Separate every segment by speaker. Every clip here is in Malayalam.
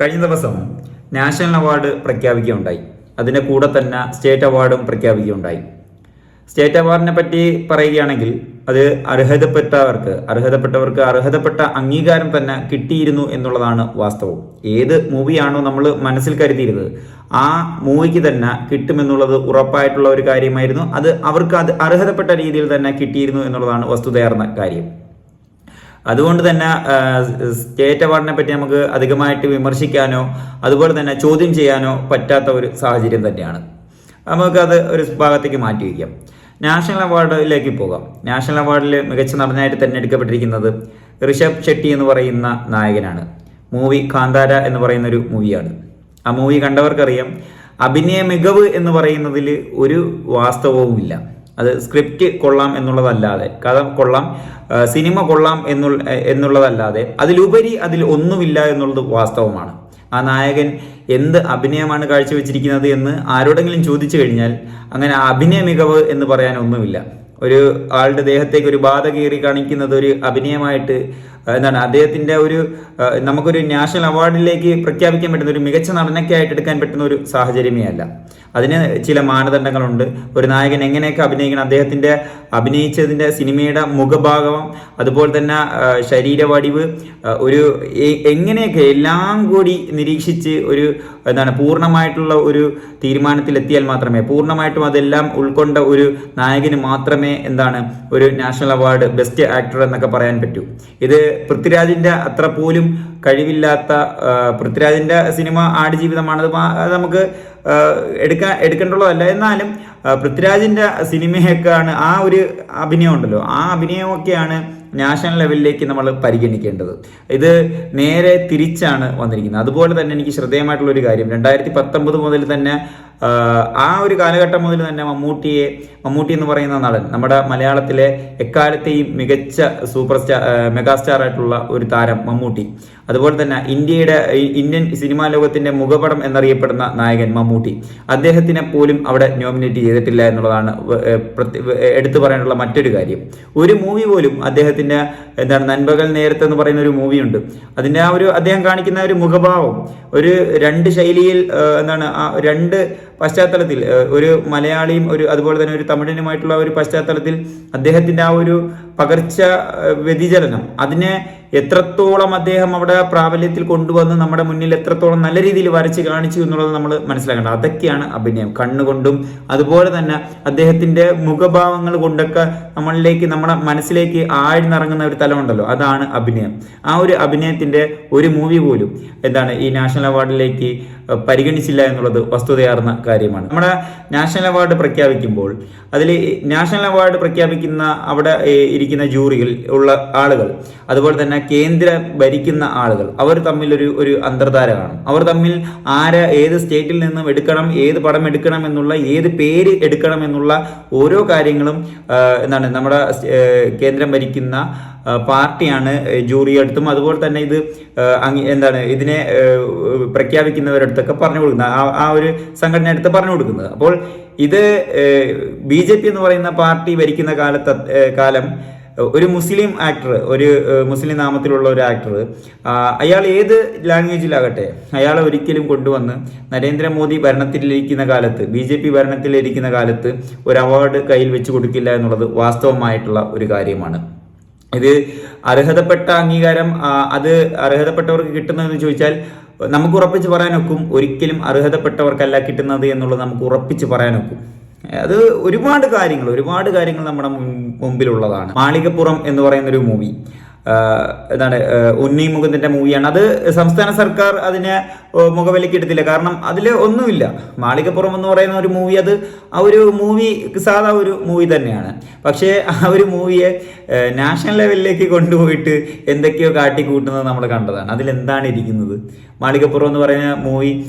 Speaker 1: കഴിഞ്ഞ ദിവസം നാഷണൽ അവാർഡ് പ്രഖ്യാപിക്കുകയുണ്ടായി. അതിന്റെ കൂടെ തന്നെ സ്റ്റേറ്റ് അവാർഡും പ്രഖ്യാപിക്കുകയുണ്ടായി. സ്റ്റേറ്റ് അവാർഡിനെ പറ്റി പറയുകയാണെങ്കിൽ അത് അർഹതപ്പെട്ടവർക്ക് അർഹതപ്പെട്ടവർക്ക് അർഹതപ്പെട്ട അംഗീകാരം തന്നെ കിട്ടിയിരുന്നു എന്നുള്ളതാണ് വാസ്തവം. ഏത് മൂവിയാണോ നമ്മൾ മനസ്സിൽ കരുതിയിരുന്നത് ആ മൂവിക്ക് തന്നെ കിട്ടുമെന്നുള്ളത് ഉറപ്പായിട്ടുള്ള ഒരു കാര്യമായിരുന്നു. അത് അവർക്ക് അത് അർഹതപ്പെട്ട രീതിയിൽ തന്നെ കിട്ടിയിരുന്നു എന്നുള്ളതാണ് വസ്തുതയാർന്ന കാര്യം. അതുകൊണ്ട് തന്നെ സ്റ്റേറ്റ് അവാർഡിനെ പറ്റി നമുക്ക് അധികമായിട്ട് വിമർശിക്കാനോ അതുപോലെ തന്നെ ചോദ്യം ചെയ്യാനോ പറ്റാത്ത ഒരു സാഹചര്യം തന്നെയാണ്. നമുക്കത് ഒരു ഭാഗത്തേക്ക് മാറ്റി വയ്ക്കാം നാഷണൽ അവാർഡിലേക്ക് പോകാം. നാഷണൽ അവാർഡിൽ മികച്ച നടനായിട്ട് തിരഞ്ഞെടുക്കപ്പെട്ടിരിക്കുന്നത് ഋഷഭ് ഷെട്ടി എന്ന് പറയുന്ന നായകനാണ്. മൂവി കാന്താര എന്ന് പറയുന്ന ഒരു മൂവിയാണ്. ആ മൂവി കണ്ടവർക്കറിയാം അഭിനയ മികവ് എന്ന് പറയുന്നതിൽ ഒരു വാസ്തവവുമില്ല. അത് സ്ക്രിപ്റ്റ് കൊള്ളാം എന്നുള്ളതല്ലാതെ കഥ കൊള്ളാം സിനിമ കൊള്ളാം എന്നുള്ള എന്നുള്ളതല്ലാതെ അതിലുപരി അതിൽ ഒന്നുമില്ല എന്നുള്ളത് വാസ്തവമാണ്. ആ നായകൻ എന്ത് അഭിനയമാണ് കാഴ്ചവെച്ചിരിക്കുന്നത് എന്ന് ആരോടെങ്കിലും ചോദിച്ചു കഴിഞ്ഞാൽ അങ്ങനെ അഭിനയ മികവ് എന്ന് പറയാൻ ഒന്നുമില്ല. ഒരു ആളുടെ ദേഹത്തേക്ക് ഒരു ബാധ കയറി കാണിക്കുന്നത് ഒരു അഭിനയമായിട്ട് എന്താണ് അദ്ദേഹത്തിന്റെ ഒരു നമുക്കൊരു നാഷണൽ അവാർഡിലേക്ക് പ്രഖ്യാപിക്കാൻ പറ്റുന്ന ഒരു മികച്ച നടനൊക്കെ ആയിട്ട് എടുക്കാൻ പറ്റുന്ന ഒരു സാഹചര്യമേ അല്ല. അതിന് ചില മാനദണ്ഡങ്ങളുണ്ട്. ഒരു നായകൻ എങ്ങനെയൊക്കെ അഭിനയിക്കണം? അദ്ദേഹത്തിന്റെ അഭിനയിച്ചതിന്റെ സിനിമയുടെ മുഖഭാഗം അതുപോലെ തന്നെ ശരീരവടിവ് ഒരു എങ്ങനെയൊക്കെ എല്ലാം കൂടി നിരീക്ഷിച്ച് ഒരു എന്താണ് പൂർണമായിട്ടുള്ള ഒരു തീരുമാനത്തിലെത്തിയാൽ മാത്രമേ പൂർണമായിട്ടും അതെല്ലാം ഉൾക്കൊണ്ട ഒരു നായകന് മാത്രമേ എന്താണ് ഒരു നാഷണൽ അവാർഡ് ബെസ്റ്റ് ആക്ടർ എന്നൊക്കെ പറയാൻ പറ്റൂ. ഇത് പൃഥ്വിരാജിന്റെ അത്ര പോലും കഴിവില്ലാത്ത പൃഥ്വിരാജിന്റെ സിനിമ ആടുജീവിതമാണ് അത് നമുക്ക് എടുക്ക എടുക്കാൻ എടുക്കേണ്ടുള്ളതല്ല. എന്നാലും പൃഥ്വിരാജിന്റെ സിനിമയൊക്കെയാണ് ആ ഒരു അഭിനയം ഉണ്ടല്ലോ. ആ അഭിനയമൊക്കെയാണ് നാഷണൽ ലെവലിലേക്ക് നമ്മൾ പരിഗണിക്കേണ്ടത്. ഇത് നേരെ തിരിച്ചാണ് വന്നിരിക്കുന്നത്. അതുപോലെ തന്നെ എനിക്ക് ശ്രദ്ധേയമായിട്ടുള്ള ഒരു കാര്യം. രണ്ടായിരത്തി പത്തൊമ്പത് മുതൽ തന്നെ ആ, ഒരു കാലഘട്ടം മുതൽ തന്നെ മമ്മൂട്ടിയെ മമ്മൂട്ടി എന്ന് പറയുന്ന നടൻ നമ്മുടെ മലയാളത്തിലെ എക്കാലത്തെയും മികച്ച സൂപ്പർ സ്റ്റാർ മെഗാസ്റ്റാർ ആയിട്ടുള്ള ഒരു താരം മമ്മൂട്ടി. അതുപോലെ തന്നെ ഇന്ത്യയുടെ ഇന്ത്യൻ സിനിമാ ലോകത്തിന്റെ മുഖപടം എന്നറിയപ്പെടുന്ന നായകൻ മമ്മൂട്ടി. അദ്ദേഹത്തിനെ പോലും അവിടെ നോമിനേറ്റ് ചെയ്തിട്ടില്ല എന്നുള്ളതാണ് എടുത്തു പറയാനുള്ള മറ്റൊരു കാര്യം. ഒരു മൂവി പോലും അദ്ദേഹത്തിന്റെ എന്താണ് നൻപകൽ നേരത്തെ എന്ന് പറയുന്ന ഒരു മൂവിയുണ്ട് അതിന്റെ ആ ഒരു അദ്ദേഹം കാണിക്കുന്ന ഒരു മുഖഭാവം ഒരു രണ്ട് ശൈലിയിൽ എന്താണ് ആ രണ്ട് പശ്ചാത്തലത്തിൽ ഒരു മലയാളിയും ഒരു അതുപോലെ തന്നെ ഒരു തമിഴനുമായിട്ടുള്ള ഒരു പശ്ചാത്തലത്തിൽ അദ്ദേഹത്തിന്റെ ആ ഒരു പകർച്ച വ്യതിചലനം. അതിനെ എത്രത്തോളം അദ്ദേഹം അവിടെ പ്രാബല്യത്തിൽ കൊണ്ടുവന്ന് നമ്മുടെ മുന്നിൽ എത്രത്തോളം നല്ല രീതിയിൽ വരച്ച് കാണിച്ചു എന്നുള്ളത് നമ്മൾ മനസ്സിലാക്കേണ്ടത്. അതൊക്കെയാണ് അഭിനയം. കണ്ണുകൊണ്ടും അതുപോലെ തന്നെ അദ്ദേഹത്തിന്റെ മുഖഭാവങ്ങൾ കൊണ്ടൊക്കെ നമ്മളിലേക്ക് നമ്മുടെ മനസ്സിലേക്ക് ആഴ്ന്നിറങ്ങുന്ന ഒരു തലമുണ്ടല്ലോ. അതാണ് അഭിനയം. ആ ഒരു അഭിനയത്തിന്റെ ഒരു മൂവി പോലും എന്താണ് ഈ നാഷണൽ അവാർഡിലേക്ക് പരിഗണിച്ചില്ല എന്നുള്ളത് വസ്തുതയാർന്ന കാര്യമാണ്. നമ്മുടെ നാഷണൽ അവാർഡ് പ്രഖ്യാപിക്കുമ്പോൾ അതിൽ നാഷണൽ അവാർഡ് പ്രഖ്യാപിക്കുന്ന അവിടെ ഇരിക്കുന്ന ജൂറിയിൽ ഉള്ള ആളുകൾ അതുപോലെ തന്നെ കേന്ദ്ര ഭരിക്കുന്ന ആളുകൾ അവർ തമ്മിൽ ഒരു അന്തർധാര കാണും അവർ തമ്മിൽ ആര് ഏത് സ്റ്റേറ്റിൽ നിന്നും എടുക്കണം ഏത് പടം എടുക്കണം എന്നുള്ള ഏത് പേര് എടുക്കണം എന്നുള്ള ഓരോ കാര്യങ്ങളും എന്താണ് നമ്മുടെ കേന്ദ്രം ഭരിക്കുന്ന പാർട്ടിയാണ് ജൂറി അടുത്തും അതുപോലെ തന്നെ ഇത് എന്താണ് ഇതിനെ പ്രഖ്യാപിക്കുന്നവരടുത്തൊക്കെ പറഞ്ഞു കൊടുക്കുന്നത്. ആ ഒരു സംഘടന അടുത്ത് പറഞ്ഞു കൊടുക്കുന്നത്. അപ്പോൾ ഇത് ബി ജെ പി എന്ന് പറയുന്ന പാർട്ടി ഭരിക്കുന്ന കാലത്ത് കാലം ഒരു മുസ്ലിം ആക്ടർ ഒരു മുസ്ലിം നാമത്തിലുള്ള ഒരു ആക്ടർ അയാൾ ഏത് ലാംഗ്വേജിലാകട്ടെ അയാൾ ഒരിക്കലും കൊണ്ടുവന്ന് നരേന്ദ്രമോദി ഭരണത്തിലിരിക്കുന്ന കാലത്ത് ബി ജെ പി ഭരണത്തിലിരിക്കുന്ന കാലത്ത് ഒരു അവാർഡ് കയ്യിൽ വെച്ച് കൊടുക്കില്ല എന്നുള്ളത് വാസ്തവമായിട്ടുള്ള ഒരു കാര്യമാണ്. ഇത് അർഹതപ്പെട്ട അംഗീകാരം അത് അർഹതപ്പെട്ടവർക്ക് കിട്ടുന്നതെന്ന് ചോദിച്ചാൽ നമുക്ക് ഉറപ്പിച്ച് പറയാനൊക്കും ഒരിക്കലും അർഹതപ്പെട്ടവർക്കല്ല കിട്ടുന്നത് എന്നുള്ളത് നമുക്ക് ഉറപ്പിച്ച് പറയാനൊക്കും അത് ഒരുപാട് കാര്യങ്ങൾ ഒരുപാട് കാര്യങ്ങൾ നമ്മുടെ മുമ്പിലുള്ളതാണ്. മാളികപ്പുറം എന്ന് പറയുന്നൊരു മൂവി എന്താണ് ഉണ്ണി മുകുന്ദന്റെ മൂവിയാണ്. അത് സംസ്ഥാന സർക്കാർ അതിനെ മുഖവിലയ്ക്ക് എടുത്തില്ല കാരണം അതിൽ ഒന്നുമില്ല. മാളികപ്പുറം എന്ന് പറയുന്ന ഒരു മൂവി അത് ആ ഒരു മൂവി സാധാ ഒരു മൂവി തന്നെയാണ്. പക്ഷേ ആ ഒരു മൂവിയെ നാഷണൽ ലെവലിലേക്ക് കൊണ്ടുപോയിട്ട് എന്തൊക്കെയോ കാട്ടിക്കൂട്ടുന്നത് നമ്മൾ കണ്ടതാണ്. അതിലെന്താണ് ഇരിക്കുന്നത്? മാളികപ്പുറം എന്ന് പറയുന്ന മൂവി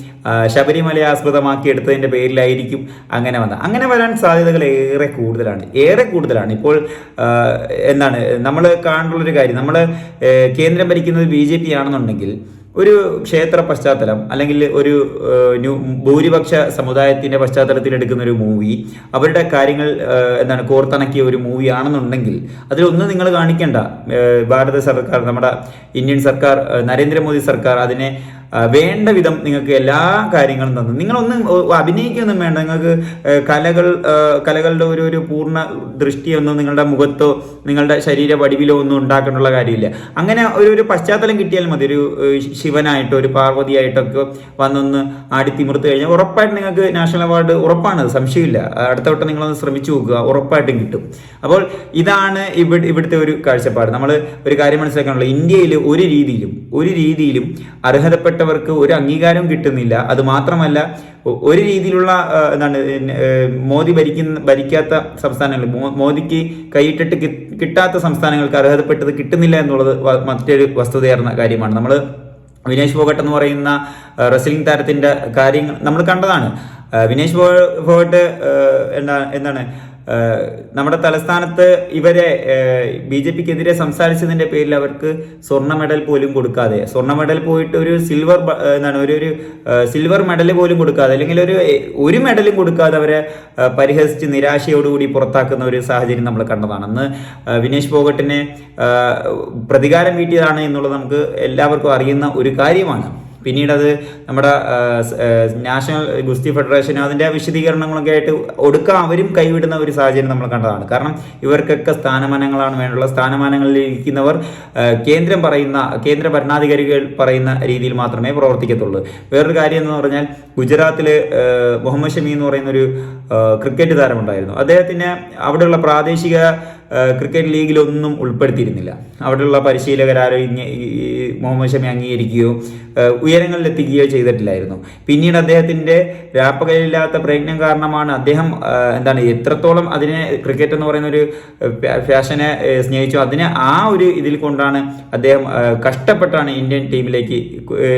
Speaker 1: ശബരിമലയെ ആസ്പദമാക്കി എടുത്തതിന്റെ പേരിലായിരിക്കും അങ്ങനെ വന്നത്. അങ്ങനെ വരാൻ സാധ്യതകൾ ഏറെ കൂടുതലാണ്. ഏറെ കൂടുതലാണ്. ഇപ്പോൾ എന്താണ് നമ്മൾ കാണുന്നുള്ളൊരു കാര്യം. നമ്മൾ കേന്ദ്രം ഭരിക്കുന്നത് ബി ജെ പി ആണെന്നുണ്ടെങ്കിൽ ഒരു ക്ഷേത്ര പശ്ചാത്തലം അല്ലെങ്കിൽ ഒരു ഭൂരിപക്ഷ സമുദായത്തിന്റെ പശ്ചാത്തലത്തിൽ എടുക്കുന്ന ഒരു മൂവി അവരുടെ കാര്യങ്ങൾ എന്താണ് കോർത്തിണക്കിയ ഒരു മൂവി ആണെന്നുണ്ടെങ്കിൽ അതിലൊന്നും നിങ്ങൾ കാണിക്കേണ്ട. ഭാരത സർക്കാർ നമ്മുടെ ഇന്ത്യൻ സർക്കാർ നരേന്ദ്രമോദി സർക്കാർ അതിനെ വേണ്ട വിധം നിങ്ങൾക്ക് എല്ലാ കാര്യങ്ങളും തന്നു. നിങ്ങളൊന്നും അഭിനയിക്കൊന്നും വേണ്ട. നിങ്ങൾക്ക് കലകൾ കലകളുടെ ഒരു ഒരു പൂർണ ദൃഷ്ടിയൊന്നും നിങ്ങളുടെ മുഖത്തോ നിങ്ങളുടെ ശരീര വടിവിലോ ഒന്നും ഉണ്ടാക്കാനുള്ള കാര്യമില്ല. അങ്ങനെ ഒരു ഒരു പശ്ചാത്തലം കിട്ടിയാൽ മതി. ഒരു ശിവനായിട്ടോ ഒരു പാർവതിയായിട്ടൊക്കെ വന്നൊന്ന് ആടി തിമിർത്ത് കഴിഞ്ഞാൽ ഉറപ്പായിട്ട് നിങ്ങൾക്ക് നാഷണൽ അവാർഡ് ഉറപ്പാണ്. സംശയമില്ല. അടുത്ത വട്ടം നിങ്ങളൊന്ന് ശ്രമിച്ചു നോക്കുക. ഉറപ്പായിട്ടും കിട്ടും. അപ്പോൾ ഇതാണ് ഇവിടെ ഇവിടുത്തെ ഒരു കാഴ്ചപ്പാട്. നമ്മൾ ഒരു കാര്യം മനസ്സിലാക്കാനുള്ള ഇന്ത്യയിൽ ഒരു രീതിയിലും ഒരു രീതിയിലും അർഹതപ്പെട്ടവർക്ക് ഒരു അംഗീകാരം കിട്ടുന്നില്ല. അത് മാത്രമല്ല ഒരു രീതിയിലുള്ള എന്താണ് മോദി ഭരിക്കുന്ന ഭരിക്കാത്ത സംസ്ഥാനങ്ങൾ മോദിക്ക് കൈയിട്ടിട്ട് കിട്ടാത്ത സംസ്ഥാനങ്ങൾക്ക് അർഹതപ്പെട്ടത് കിട്ടുന്നില്ല എന്നുള്ളത് മറ്റൊരു വസ്തുതയാർന്ന കാര്യമാണ്. നമ്മൾ വിനേഷ് ഫോഗട്ട് എന്ന് പറയുന്ന റെസ്ലിംഗ് താരത്തിന്റെ കാര്യങ്ങൾ നമ്മൾ കണ്ടതാണ്. വിനേഷ് ഫോഗട്ട് എന്താ എന്താണ് നമ്മുടെ തലസ്ഥാനത്ത് ഇവരെ ബി ജെ പിക്കെതിരെ സംസാരിച്ചതിന്റെ പേരിൽ അവർക്ക് സ്വർണ മെഡൽ പോലും കൊടുക്കാതെ സ്വർണ മെഡൽ പോയിട്ട് ഒരു സിൽവർ എന്താണ് ഒരു ഒരു സിൽവർ മെഡൽ പോലും കൊടുക്കാതെ അല്ലെങ്കിൽ ഒരു ഒരു മെഡലും കൊടുക്കാതെ അവരെ പരിഹസിച്ച് നിരാശയോടുകൂടി പുറത്താക്കുന്ന ഒരു സാഹചര്യം നമ്മൾ കണ്ടതാണ്. അന്ന് വിനേഷ് ഫോഗട്ടിനെ പ്രതികാരം വീട്ടിയതാണ് എന്നുള്ളത് നമുക്ക് എല്ലാവർക്കും അറിയുന്ന ഒരു കാര്യമാണ്. പിന്നീട് അത് നമ്മുടെ നാഷണൽ ഗുസ്തി ഫെഡറേഷൻ അതിന്റെ വിശദീകരണങ്ങളൊക്കെ ആയിട്ട് ഒടുക്കാൻ അവരും കൈവിടുന്ന ഒരു സാഹചര്യം നമ്മൾ കണ്ടതാണ്. കാരണം ഇവർക്കൊക്കെ സ്ഥാനമാനങ്ങളാണ് വേണ്ടുള്ള സ്ഥാനമാനങ്ങളിൽ ഇരിക്കുന്നവർ കേന്ദ്രം പറയുന്ന കേന്ദ്ര ഭരണാധികാരികൾ പറയുന്ന രീതിയിൽ മാത്രമേ പ്രവർത്തിക്കത്തുള്ളൂ. വേറൊരു കാര്യം എന്ന് പറഞ്ഞാൽ ഗുജറാത്തിൽ മുഹമ്മദ് ഷമി എന്ന് പറയുന്ന ഒരു ക്രിക്കറ്റ് താരമുണ്ടായിരുന്നു അദ്ദേഹത്തിന് അവിടെയുള്ള പ്രാദേശിക ക്രിക്കറ്റ് ലീഗിലൊന്നും ഉൾപ്പെടുത്തിയിരുന്നില്ല. അവിടെയുള്ള പരിശീലകരാരോ ഈ മുഹമ്മദ് ഷമി അംഗീകരിക്കുകയോ ഉയരങ്ങളിലെത്തിക്കുകയോ ചെയ്തിട്ടില്ലായിരുന്നു. പിന്നീട് അദ്ദേഹത്തിന്റെ രാപ്പകലില്ലാത്ത പ്രയത്നം കാരണമാണ് അദ്ദേഹം എന്താണ് എത്രത്തോളം അതിനെ ക്രിക്കറ്റ് എന്ന് പറയുന്ന ഒരു ഫാഷനെ സ്നേഹിച്ചു അതിനെ ആ ഒരു ഇതിൽ കൊണ്ടാണ് അദ്ദേഹം കഷ്ടപ്പെട്ടാണ് ഇന്ത്യൻ ടീമിലേക്ക്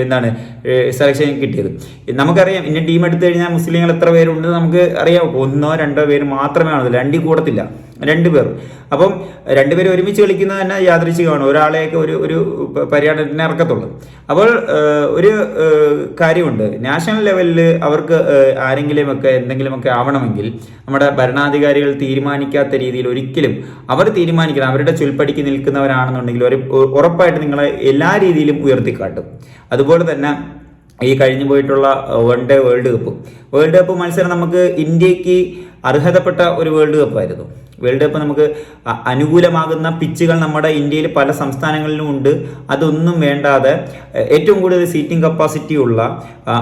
Speaker 1: എന്താണ് സെലക്ഷൻ കിട്ടിയത്. നമുക്കറിയാം ഇന്ത്യൻ ടീം എടുത്തു കഴിഞ്ഞാൽ മുസ്ലിങ്ങൾ എത്ര പേരുണ്ട് നമുക്ക് അറിയാം. ഒന്നോ രണ്ടോ പേര് മാത്രമേ ആണുള്ളൂ രണ്ടിൽ കൂടത്തില്ല. രണ്ടുപേർ അപ്പം രണ്ടുപേരും ഒരുമിച്ച് കളിക്കുന്നത് തന്നെ യാദൃച്ഛികമാണ് ഒരാളെയൊക്കെ ഒരു ഒരു പര്യടനത്തിന് ഇറക്കത്തുള്ളൂ. അപ്പോൾ ഒരു കാര്യമുണ്ട്. നാഷണൽ ലെവലിൽ അവർക്ക് ആരെങ്കിലുമൊക്കെ എന്തെങ്കിലുമൊക്കെ ആവണമെങ്കിൽ നമ്മുടെ ഭരണാധികാരികൾ തീരുമാനിക്കാത്ത രീതിയിൽ ഒരിക്കലും അവർ തീരുമാനിക്കണം. അവരുടെ ചുൽപ്പടിക്ക് നിൽക്കുന്നവരാണെന്നുണ്ടെങ്കിൽ ഒരു ഉറപ്പായിട്ട് നിങ്ങളെ എല്ലാ രീതിയിലും ഉയർത്തിക്കാട്ടും. അതുപോലെ തന്നെ ഈ കഴിഞ്ഞു പോയിട്ടുള്ള one day world cup world cup മത്സരം നമുക്ക് ഇന്ത്യയ്ക്ക് അർഹതപ്പെട്ട ഒരു വേൾഡ് കപ്പായിരുന്നു വേൾഡ് കപ്പ് നമുക്ക് അനുകൂലമാകുന്ന പിച്ചുകൾ നമ്മുടെ ഇന്ത്യയിൽ പല സംസ്ഥാനങ്ങളിലും ഉണ്ട്. അതൊന്നും വേണ്ടാതെ ഏറ്റവും കൂടുതൽ സീറ്റിംഗ് കപ്പാസിറ്റി ഉള്ള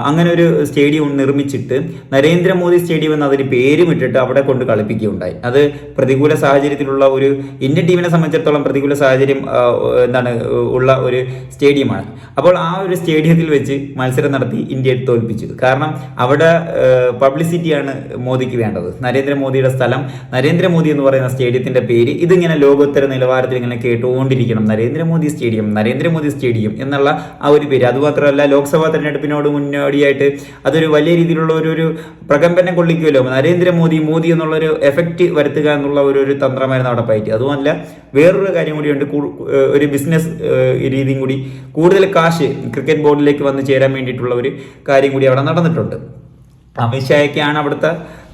Speaker 1: അങ്ങനെ ഒരു സ്റ്റേഡിയം നിർമ്മിച്ചിട്ട് നരേന്ദ്രമോദി സ്റ്റേഡിയം എന്ന് അതിന് പേരും ഇട്ടിട്ട് അവിടെ കൊണ്ട് കളിപ്പിക്കുകയുണ്ടായി. അത് പ്രതികൂല സാഹചര്യത്തിലുള്ള ഒരു ഇന്ത്യൻ ടീമിനെ സംബന്ധിച്ചിടത്തോളം പ്രതികൂല സാഹചര്യം എന്താണ് ഉള്ള ഒരു സ്റ്റേഡിയമാണ്. അപ്പോൾ ആ ഒരു സ്റ്റേഡിയത്തിൽ വെച്ച് മത്സരം നടത്തി ഇന്ത്യയെ തോൽപ്പിച്ചു. കാരണം അവിടെ പബ്ലിസിറ്റിയാണ് മോദിക്ക് വേണ്ടത്. നരേന്ദ്രമോദിയുടെ സ്ഥലം നരേന്ദ്രമോദി എന്ന് പറയുന്ന സ്റ്റേഡിയത്തിന്റെ പേര് ഇതിങ്ങനെ ലോകോത്തര നിലവാരത്തിൽ ഇങ്ങനെ കേട്ടുകൊണ്ടിരിക്കണം. നരേന്ദ്രമോദി സ്റ്റേഡിയം നരേന്ദ്രമോദി സ്റ്റേഡിയം എന്നുള്ള ആ ഒരു പേര്. അതുമാത്രമല്ല ലോക്സഭാ തെരഞ്ഞെടുപ്പിനോട് മുന്നോടിയായിട്ട് അതൊരു വലിയ രീതിയിലുള്ള ഒരു ഒരു പ്രകമ്പനം കൊള്ളിക്കുമല്ലോ. നരേന്ദ്രമോദി മോദി എന്നുള്ളൊരു എഫക്റ്റ് വരുത്തുക എന്നുള്ള ഒരു ഒരു തന്ത്രമായിരുന്നു അവിടെ പറ്റി അതുമല്ല വേറൊരു കാര്യം കൂടിയുണ്ട്. ഒരു ബിസിനസ് രീതിയും കൂടി കൂടുതൽ കാശ് ക്രിക്കറ്റ് ബോർഡിലേക്ക് വന്ന് ചേരാൻ വേണ്ടിയിട്ടുള്ള ഒരു കാര്യം കൂടി അവിടെ നടന്നിട്ടുണ്ട്. അമിത്ഷായൊക്കെയാണ് അവിടുത്തെ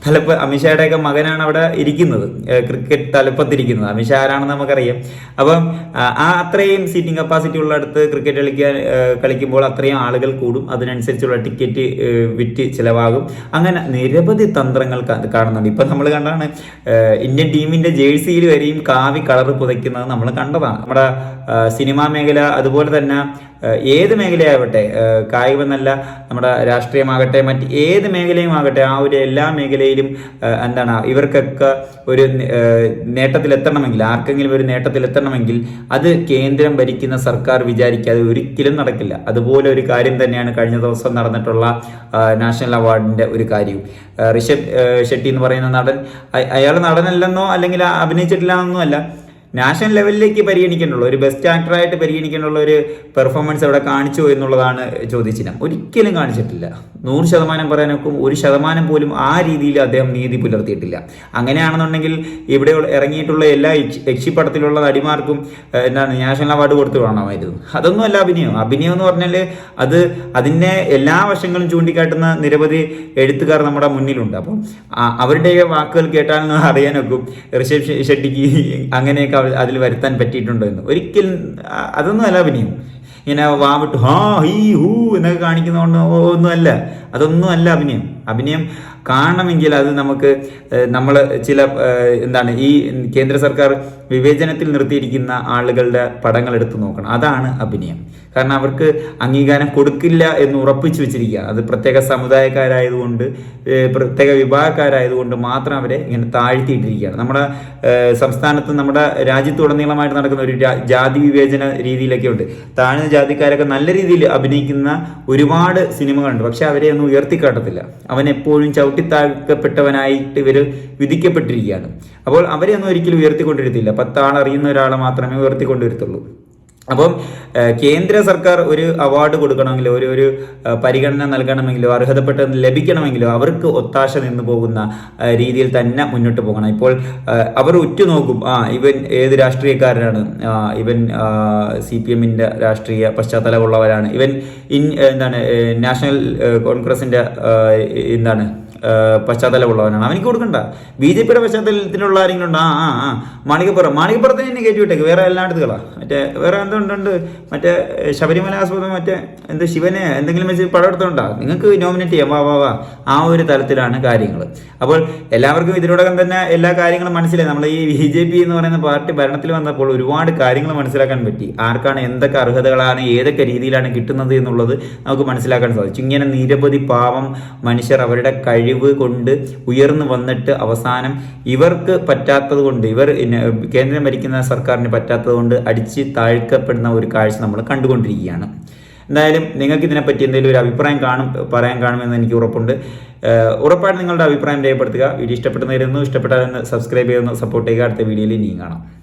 Speaker 1: തലപ്പ അമിത്ഷായുടെയൊക്കെ മകനാണ് അവിടെ ഇരിക്കുന്നത്. ക്രിക്കറ്റ് തലപ്പത്തിരിക്കുന്നത്. അമിത്ഷാ ആരാണെന്ന് നമുക്കറിയാം. അപ്പം ആ, അത്രയും സീറ്റിംഗ് കപ്പാസിറ്റി ഉള്ളിടത്ത് ക്രിക്കറ്റ് കളിക്കാൻ കളിക്കുമ്പോൾ അത്രയും ആളുകൾ കൂടും. അതിനനുസരിച്ചുള്ള ടിക്കറ്റ് വിറ്റ് ചിലവാകും. അങ്ങനെ നിരവധി തന്ത്രങ്ങൾ കാണുന്നുണ്ട്. ഇപ്പം നമ്മൾ കണ്ടാണ് ഇന്ത്യൻ ടീമിന്റെ ജേഴ്സിയിൽ വരെയും കാവി കളർ പുതയ്ക്കുന്നത് നമ്മൾ കണ്ടതാണ്. നമ്മുടെ സിനിമാ മേഖല അതുപോലെ തന്നെ ഏത് മേഖലയാവട്ടെ കായികമെന്നല്ല നമ്മുടെ രാഷ്ട്രീയമാകട്ടെ മറ്റ് ഏത് മേഖലയും ആകട്ടെ ആ ഒരു എല്ലാ മേഖലയിലും എന്താണ് ഇവർക്കൊക്കെ ഒരു നേട്ടത്തിലെത്തണമെങ്കിൽ ആർക്കെങ്കിലും ഒരു നേട്ടത്തിലെത്തണമെങ്കിൽ അത് കേന്ദ്രം ഭരിക്കുന്ന സർക്കാർ വിചാരിക്കാതെ ഒരിക്കലും നടക്കില്ല. അതുപോലെ ഒരു കാര്യം തന്നെയാണ് കഴിഞ്ഞ ദിവസം നടന്നിട്ടുള്ള നാഷണൽ അവാർഡിന്റെ ഒരു കാര്യവും. ഋഷഭ് ഷെട്ടി എന്ന് പറയുന്ന നടൻ അയാൾ നടനല്ലെന്നോ അല്ലെങ്കിൽ അഭിനയിച്ചിട്ടില്ല എന്നോ അല്ല നാഷണൽ ലെവലിലേക്ക് പരിഗണിക്കേണ്ടുള്ള ഒരു ബെസ്റ്റ് ആക്ടറായിട്ട് പരിഗണിക്കേണ്ടുള്ള ഒരു പെർഫോമൻസ് അവിടെ കാണിച്ചു എന്നുള്ളതാണ് ചോദ്യചിഹ്നം. ഒരിക്കലും കാണിച്ചിട്ടില്ല. നൂറ് ശതമാനം പറയാനൊക്കെ ഒരു ശതമാനം പോലും ആ രീതിയിൽ അദ്ദേഹം നീതി പുലർത്തിയിട്ടില്ല. അങ്ങനെയാണെന്നുണ്ടെങ്കിൽ ഇവിടെ ഇറങ്ങിയിട്ടുള്ള എല്ലാ യക്ഷി- യക്ഷിപ്പടത്തിലുള്ള നടിമാർക്കും എന്താണ് നാഷണൽ അവാർഡ് കൊടുത്തു കാണാമായിരുന്നു അതൊന്നും അല്ല അഭിനയം. അഭിനയം എന്ന് പറഞ്ഞാൽ അത് അതിന്റെ എല്ലാ വശങ്ങളും ചൂണ്ടിക്കാട്ടുന്ന നിരവധി എഴുത്തുകാർ നമ്മുടെ മുന്നിലുണ്ട്. അപ്പം അവരുടെ വാക്കുകൾ കേട്ടാൽ അറിയാനൊക്കും. ഋഷഭ് ഷെട്ടിക്ക് അങ്ങനെയൊക്കെ അതിൽ വരുത്താൻ പറ്റിയിട്ടുണ്ടോ എന്ന്. ഒരിക്കലും അതൊന്നും അല്ല അഭിനയം. ഇങ്ങനെ വാമിട്ട് ഹാ ഹീ ഹൂ എന്നൊക്കെ കാണിക്കുന്നതുകൊണ്ട് ഒന്നുമല്ല. അതൊന്നും അല്ല അഭിനയം. അഭിനയം കാണണമെങ്കിൽ അത് നമുക്ക് നമ്മൾ ചില എന്താണ് ഈ കേന്ദ്ര സർക്കാർ വിവേചനത്തിൽ നിർത്തിയിരിക്കുന്ന ആളുകളുടെ പടങ്ങൾ എടുത്തു നോക്കണം. അതാണ് അഭിനയം. കാരണം അവർക്ക് അംഗീകാരം കൊടുക്കില്ല എന്ന് ഉറപ്പിച്ചു വെച്ചിരിക്കുക. അത് പ്രത്യേക സമുദായക്കാരായതുകൊണ്ട് പ്രത്യേക വിഭാഗക്കാരായതുകൊണ്ട് മാത്രം അവരെ ഇങ്ങനെ താഴ്ത്തിയിട്ടിരിക്കുകയാണ്. നമ്മുടെ സംസ്ഥാനത്ത് നമ്മുടെ രാജ്യത്തുടനീളമായിട്ട് നടക്കുന്ന ഒരു ജാതി വിവേചന രീതിയിലൊക്കെ ഉണ്ട് താഴ്ന്ന ജാതിക്കാരൊക്കെ നല്ല രീതിയിൽ അഭിനയിക്കുന്ന ഒരുപാട് സിനിമകളുണ്ട്. പക്ഷെ അവരെ ഒന്നും ഉയർത്തിക്കാട്ടത്തില്ല. അവൻ എപ്പോഴും ചവിട്ടിത്താഴ്ക്കപ്പെട്ടവനായിട്ട് ഇവർ വിധിക്കപ്പെട്ടിരിക്കുകയാണ്. അപ്പോൾ അവരെ ഒന്നും ഒരിക്കലും ഉയർത്തിക്കൊണ്ടിരുത്തില്ല. പത്താൾ അറിയുന്ന ഒരാളെ മാത്രമേ ഉയർത്തിക്കൊണ്ടുവരത്തുള്ളൂ അപ്പം കേന്ദ്ര സർക്കാർ ഒരു അവാർഡ് കൊടുക്കണമെങ്കിലോ ഒരു ഒരു പരിഗണന നൽകണമെങ്കിലോ അർഹതപ്പെട്ട ലഭിക്കണമെങ്കിലോ അവർക്ക് ഒത്താശ നിന്ന് പോകുന്ന രീതിയിൽ തന്നെ മുന്നോട്ട് പോകണം. ഇപ്പോൾ അവർ ഉറ്റുനോക്കും. ആ ഇവൻ ഏത് രാഷ്ട്രീയക്കാരനാണ്? ഇവൻ സി പി എമ്മിന്റെ രാഷ്ട്രീയ പശ്ചാത്തലമുള്ളവരാണ്. ഇവൻ ഇൻ എന്താണ് നാഷണൽ കോൺഗ്രസിന്റെ എന്താണ് പശ്ചാത്തലമുള്ളവനാണ്. അവനിക്ക് കൊടുക്കണ്ട. ബി ജെ പിയുടെ പശ്ചാത്തലത്തിലുള്ള ആരെങ്കിലും ഉണ്ട്? ആ ആ ആ. മാണികപ്പുറം. മാണികപ്പുറത്ത് തന്നെ കയറ്റി വിട്ടേക്ക്. വേറെ എല്ലായിടത്തുകളാ മറ്റേ വേറെ എന്തുണ്ടുണ്ട് മറ്റേ ശബരിമല ആസ്പദം മറ്റേ എന്ത് ശിവനെ എന്തെങ്കിലും വെച്ച് പടം എടുത്തുണ്ടോ? നിങ്ങൾക്ക് നോമിനേറ്റ് ചെയ്യാം. വാ വാ വാ. ആ ഒരു തലത്തിലാണ് കാര്യങ്ങൾ അപ്പോൾ എല്ലാവർക്കും ഇതിനോടകം തന്നെ എല്ലാ കാര്യങ്ങളും മനസ്സിലായി. നമ്മൾ ഈ ബി ജെ പി എന്ന് പറയുന്ന പാർട്ടി ഭരണത്തിൽ വന്നപ്പോൾ ഒരുപാട് കാര്യങ്ങൾ മനസ്സിലാക്കാൻ പറ്റി. ആർക്കാണ് എന്തൊക്കെ അർഹതകളാണ് ഏതൊക്കെ രീതിയിലാണ് കിട്ടുന്നത് എന്നുള്ളത് നമുക്ക് മനസ്സിലാക്കാൻ സാധിച്ചു. ഇങ്ങനെ നിരവധി പാവം മനുഷ്യർ അവരുടെ കഴിവ് കൊണ്ട് ഉയർന്നു വന്നിട്ട് അവസാനം ഇവർക്ക് പറ്റാത്തത് കൊണ്ട് ഇവർ കേന്ദ്രം ഭരിക്കുന്ന സർക്കാരിന് പറ്റാത്തത് കൊണ്ട് അടിച്ച് താഴ്ക്കപ്പെടുന്ന ഒരു കാഴ്ച നമ്മൾ കണ്ടുകൊണ്ടിരിക്കുകയാണ്. എന്തായാലും നിങ്ങൾക്ക് ഇതിനെപ്പറ്റി എന്തെങ്കിലും ഒരു അഭിപ്രായം കാണും പറയാൻ കാണുമെന്ന് എനിക്ക് ഉറപ്പുണ്ട്. ഉറപ്പായിട്ട് നിങ്ങളുടെ അഭിപ്രായം രേഖപ്പെടുത്തുക. വീഡിയോ ഇഷ്ടപ്പെട്ടു നേരുന്നു ഇഷ്ടപ്പെട്ടാൽ സബ്സ്ക്രൈബ് ചെയ്യുന്നു സപ്പോർട്ട് ചെയ്യുക. അടുത്ത വീഡിയോയിൽ ഇനിയും കാണാം.